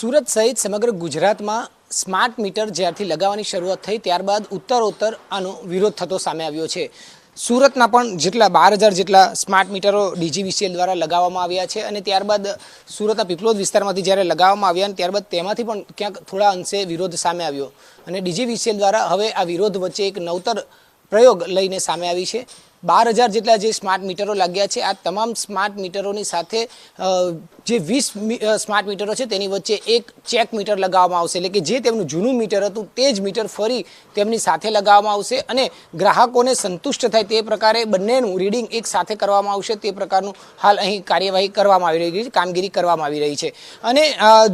સુરત સહિત સમગ્ર ગુજરાતમાં સ્માર્ટ મીટર જ્યારથી લગાવવાની શરૂઆત થઈ, ત્યારબાદ ઉત્તરોત્તર આનો વિરોધ થતો સામે આવ્યો છે. સુરતના પણ જેટલા બાર હજાર જેટલા સ્માર્ટ મીટરો ડીજીવીસીએલ દ્વારા લગાવવામાં આવ્યા છે અને ત્યારબાદ સુરતના પીપલોદ વિસ્તારમાંથી જ્યારે લગાવવામાં આવ્યા ત્યારબાદ તેમાંથી પણ ક્યાંક થોડા અંશે વિરોધ સામે આવ્યો. અને ડીજીવીસીએલ દ્વારા હવે આ વિરોધ વચ્ચે એક નવતર પ્રયોગ લઈને સામે આવી છે. બાર હજાર જેટલા જે સ્માર્ટ મીટરો લાગ્યા છે, આ તમામ સ્માર્ટ મીટરોની સાથે જે વીસ સ્માર્ટ મીટરો છે, તેની વચ્ચે એક ચેક મીટર લગાવવામાં આવશે. એટલે કે જે તેમનું જૂનું મીટર હતું, તે જ મીટર ફરી તેમની સાથે લગાવવામાં આવશે અને ગ્રાહકોને સંતુષ્ટ થાય તે પ્રકારે બંનેનું રીડિંગ એક સાથે કરવામાં આવશે. તે પ્રકારનું હાલ અહીં કાર્યવાહી કરવામાં આવી રહી છે, કામગીરી કરવામાં આવી રહી છે. અને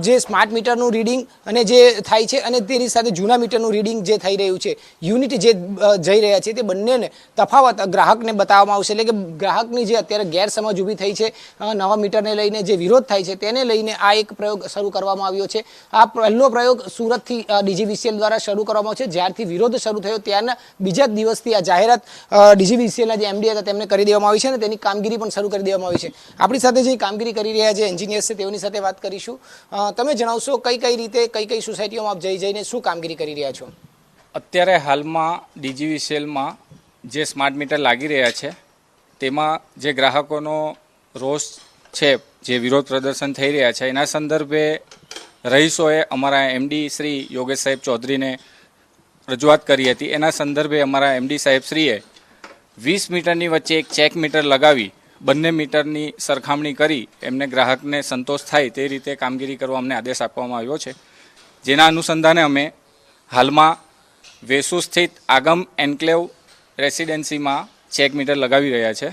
જે સ્માર્ટ મીટરનું રીડિંગ અને જે થાય છે અને તેની સાથે જૂના મીટરનું રીડિંગ જે થઈ રહ્યું છે, યુનિટ જે જઈ રહ્યા છે, તે બંનેને તફાવત ગ્રાહકને બતાવવામાં આવશે. એટલે કે ગ્રાહકની જે અત્યારે ગેરસમજ ઊભી થઈ છે નવા મીટરને લઈને જે વિરોધ થાય છે, તેને લઈને આ એક પ્રયોગ શરૂ કરવામાં આવ્યો છે. આ પહેલો પ્રયોગ સુરતથી ડીજીવીસીએલ દ્વારા શરૂ કરવામાં છે. જ્યારથી વિરોધ શરૂ થયો, ત્યારના બીજા જ દિવસથી આ જાહેરાત ડીજીવીસીએલના જે એમડી હતા, તેમને કરી દેવામાં આવી છે અને તેની કામગીરી પણ શરૂ કરી દેવામાં આવી છે. આપણી સાથે જે કામગીરી કરી રહ્યા જે એન્જિનિયર્સ છે, તેઓની સાથે વાત કરીશું. તમે જણાવશો કઈ કઈ રીતે, કઈ કઈ સોસાયટીઓમાં આપ જઈ જઈને શું કામગીરી કરી રહ્યા છો? અત્યારે હાલમાં ડીજીવીસીએલમાં જે સ્માર્ટ મીટર લાગી રહ્યા છે, તેમાં જે ગ્રાહકોનો રોષ છે, જે વિરોધ પ્રદર્શન થઈ રહ્યા છે, એના સંદર્ભે રહીશોએ અમારા એમડી શ્રી યોગેશ સાહેબ ચૌધરીને રજૂઆત કરી હતી. એના સંદર્ભે અમારા એમડી સાહેબ શ્રીએ વીસ મીટરની વચ્ચે એક ચેક મીટર લગાવી, બંને મીટરની સરખામણી કરી, એમને ગ્રાહકને સંતોષ થાય તે રીતે કામગીરી કરવા અમને આદેશ આપવામાં આવ્યો છે. જેના અનુસંધાને અમે હાલમાં વેસુ સ્થિત આગમ એન્કલેવ રેસિડેન્સીમાં ચેક મીટર લગાવી રહ્યા છે.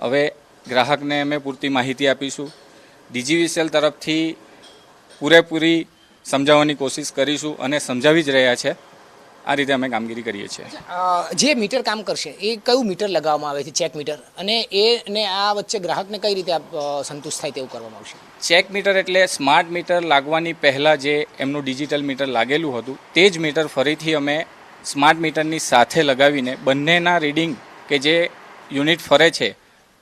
હવે ગ્રાહકને અમે પૂરતી માહિતી આપીશું. ડીજીવીસીએલ તરફથી પૂરેપૂરી સમજાવવાની કોશિશ કરીશું અને સમજાવી જ રહ્યા છે. આ રીતે અમે કામગીરી કરીએ છીએ. જે મીટર કામ કરશે એ કયું મીટર લગાવવામાં આવે છે ચેક મીટર? અને એ ને આ વચ્ચે ગ્રાહકને કઈ રીતે સંતુષ્ટ થાય તેવું કરવામાં આવશે? ચેક મીટર એટલે સ્માર્ટ મીટર લાગવાની પહેલાં જે એમનું ડિજિટલ મીટર લાગેલું હતું તે જ મીટર ફરીથી અમે સ્માર્ટ મીટરની સાથે લગાવીને બંનેના રીડિંગ કે જે યુનિટ ફરે છે,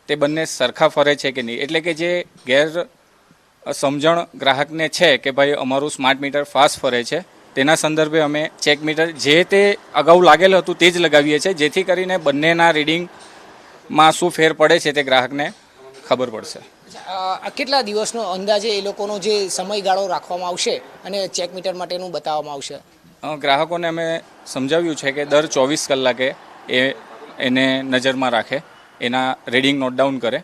તે બંને સરખા ફરે છે કે નહીં? એટલે કે જે ગેર સમજણ ગ્રાહકને છે કે ભાઈ અમારું સ્માર્ટ મીટર ફાસ્ટ ફરે છે, તેના સંદર્ભે અમે ચેક મીટર જે તે અગાઉ લાગેલું હતું તે જ લગાવીએ છીએ, જેથી કરીને બંનેના રીડિંગમાં શું ફેર પડે છે તે ગ્રાહકને ખબર પડશે. કેટલા દિવસનો અંદાજે એ લોકોનો જે સમયગાળો રાખવામાં આવશે અને ચેક મીટર માટેનું બતાવવામાં આવશે? ગ્રાહકોને અમે સમજાવ્યું છે કે દર ચોવીસ કલાકે એ એને નજરમાં રાખે, એના રીડિંગ નોટ ડાઉન કરે.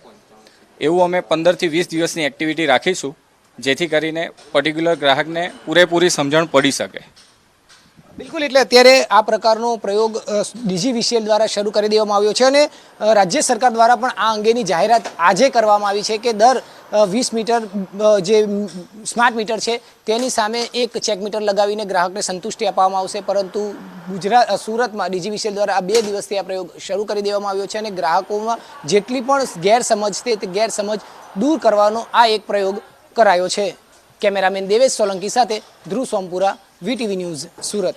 એવું અમે પંદરથી વીસ દિવસની એક્ટિવિટી રાખીશું, જેથી કરીને પર્ટિક્યુલર ગ્રાહકને પૂરેપૂરી સમજણ પડી શકે. બિલકુલ, એટલે અત્યારે આ પ્રકારનો પ્રયોગ ડીજી ડીજીવીસીએલ દ્વારા શરૂ કરી દેવામાં આવ્યો છે અને રાજ્ય સરકાર દ્વારા પણ આ અંગેની જાહેરાત આજે કરવામાં આવી છે કે દર વીસ મીટર જે સ્માર્ટ મીટર છે, તેની સામે એક ચેક મીટર લગાવીને ગ્રાહકને સંતુષ્ટિ આપવામાં આવશે. પરંતુ ગુજરાત સુરતમાં ડીજીવીસીએલ દ્વારા આ બે દિવસથી આ પ્રયોગ શરૂ કરી દેવામાં આવ્યો છે અને ગ્રાહકોમાં જેટલી પણ ગેરસમજ તે ગેરસમજ દૂર કરવાનો આ એક પ્રયોગ કરાયો છે. કેમેરામેન દેવેશ સોલંકી સાથે ધ્રુવ સોમપુરા, વીટીવી ન્યૂઝ સુરત.